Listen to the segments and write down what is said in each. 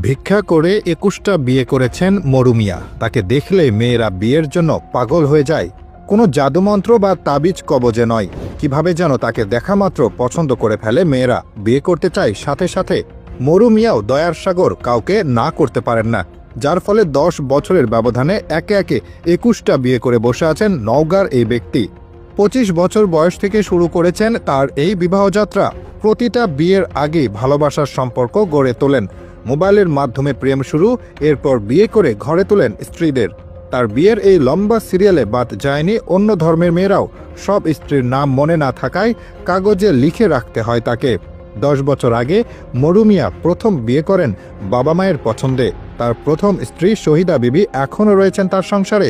ভিক্ষা করে একুশটা বিয়ে করেছেন মরুমিয়া তাকে দেখলে মেয়েরা বিয়ের জন্য পাগল হয়ে যায়। কোনো জাদুমন্ত্র বা তাবিজ কবজে নয়। কীভাবে যেন তাকে দেখা মাত্র পছন্দ করে ফেলে মেয়েরা। বিয়ে করতে চায় সাথে সাথে। মরুমিয়াও দয়ার সাগর কাউকে না করতে পারেন না। যার ফলে দশ বছরের ব্যবধানে একে একে একুশটা বিয়ে করে বসে আছেন নওগাঁর এই ব্যক্তি। পঁচিশ বছর বয়স থেকে শুরু করেছেন তার এই বিবাহযাত্রা প্রতিটা বিয়ের আগে ভালোবাসার সম্পর্ক গড়ে তোলেন। মোবাইলের মাধ্যমে প্রেম শুরু, এরপর বিয়ে করে ঘরে তোলেন স্ত্রীদের। তার বিয়ের এই লম্বা সিরিয়ালে বাদ যায়নি অন্য ধর্মের মেয়েরাও। সব স্ত্রীর নাম মনে না থাকায় কাগজে লিখে রাখতে হয় তাকে। দশ বছর আগে মরুমিয়া প্রথম বিয়ে করেন বাবা মায়ের পছন্দে। তার প্রথম স্ত্রী শহীদা বিবি এখনও রয়েছেন তার সংসারে।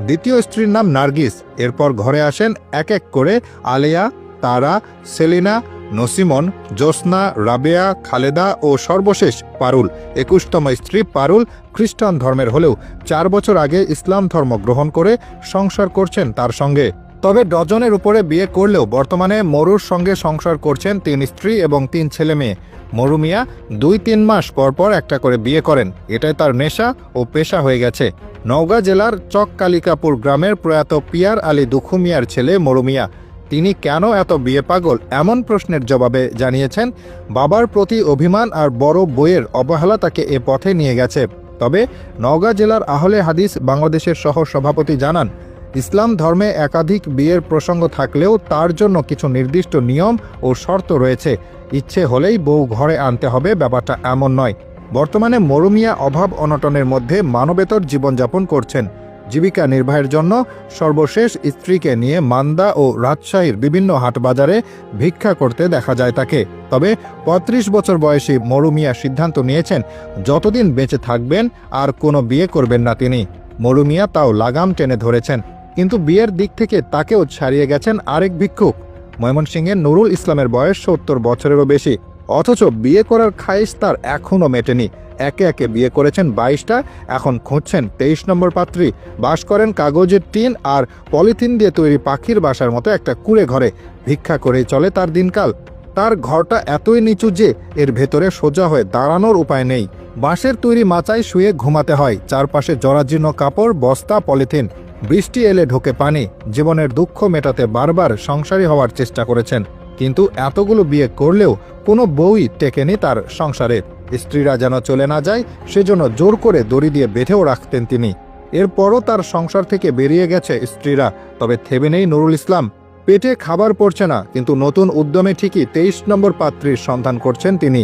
দ্বিতীয় স্ত্রীর নাম নার্গিস। এরপর ঘরে আসেন এক এক করে আলেয়া, তারা, সেলিনা নসিমন, জ্যোৎস্না, রাবেয়া, খালেদা ও সর্বশেষ পারুল। একুশতম স্ত্রী পারুল খ্রিস্টান ধর্মের হলেও চার বছর আগে ইসলাম ধর্ম গ্রহণ করে সংসার করছেন তার সঙ্গে। তবে ডজনের উপরে বিয়ে করলেও বর্তমানে মরুর সঙ্গে সংসার করছেন তিন স্ত্রী এবং তিন ছেলে মেয়ে। মরু মিয়া দুই তিন মাস পর পর একটা করে বিয়ে করেন। এটাই তার নেশা ও পেশা হয়ে গেছে। নওগাঁ জেলার চক কালিকাপুর গ্রামের প্রয়াত পিয়ার আলী দুখু মিয়ার ছেলে মরুমিয়া তিনি কেন এত বিয়ে পাগল? এমন প্রশ্নের জবাবে জানিয়েছেন, বাবার প্রতি অভিমান আর বড় বইয়ের অবহেলা তাকে এ পথে নিয়ে গেছে। তবে নওগাঁ জেলার আহলে হাদিস বাংলাদেশের সহ সভাপতি জানান, ইসলাম ধর্মে একাধিক বিয়ের প্রসঙ্গ থাকলেও তার জন্য কিছু নির্দিষ্ট নিয়ম ও শর্ত রয়েছে। ইচ্ছে হলেই বউ ঘরে আনতে হবে, ব্যাপারটা এমন নয়। বর্তমানে মরুমিয়া অভাব অনটনের মধ্যে মানবেতর জীবনযাপন করছেন। জীবিকা নির্বাহের জন্য সর্বশেষ স্ত্রীকে নিয়ে মান্দা ও রাজশাহীর বিভিন্ন হাটবাজারে ভিক্ষা করতে দেখা যায় তাকে। তবে পঁয়ত্রিশ বছর বয়সী মরুমিয়া সিদ্ধান্ত নিয়েছেন, যতদিন বেঁচে থাকবেন আর কোনো বিয়ে করবেন না তিনি। মরুমিয়া তাও লাগাম টেনে ধরেছেন, কিন্তু বিয়ের দিক থেকে তাকেও ছাড়িয়ে গেছেন আরেক ভিক্ষুক। ময়মনসিংহের নুরুল ইসলামের বয়স সত্তর বছরেরও বেশি, অথচ বিয়ে করার খাইশ তার এখনও মেটেনি। একে একে বিয়ে করেছেন বাইশটা, এখন খুঁজছেন তেইশ নম্বর পাত্রী। বাস করেন কাগজের টিন আর পলিথিন দিয়ে তৈরি পাখির বাসার মতো একটা কুড়ে ঘরে। ভিক্ষা করেই চলে তার দিনকাল। তার ঘরটা এতই নিচু যে এর ভেতরে সোজা হয়ে দাঁড়ানোর উপায় নেই। বাঁশের তৈরি মাচায় শুয়ে ঘুমাতে হয়। চারপাশে জরাজীর্ণ কাপড়, বস্তা, পলিথিন। বৃষ্টি এলে ঢোকে পানি। জীবনের দুঃখ মেটাতে বারবার সংসারী হওয়ার চেষ্টা করেছেন। কিন্তু এতগুলো বিয়ে করলেও কোনো বউই টেকেনি তার সংসারে। স্ত্রীরা যেন চলে না যায়, সেজন্য জোর করে দড়ি দিয়ে বেঁধেও রাখতেন তিনি। এরপরও তার সংসার থেকে বেরিয়ে গেছে স্ত্রীরা। তবে থেবে নেই নুরুল ইসলাম। পেটে খাবার পড়ছে না, কিন্তু নতুন উদ্যমে ঠিকই তেইশ নম্বর পাত্রীর সন্ধান করছেন তিনি।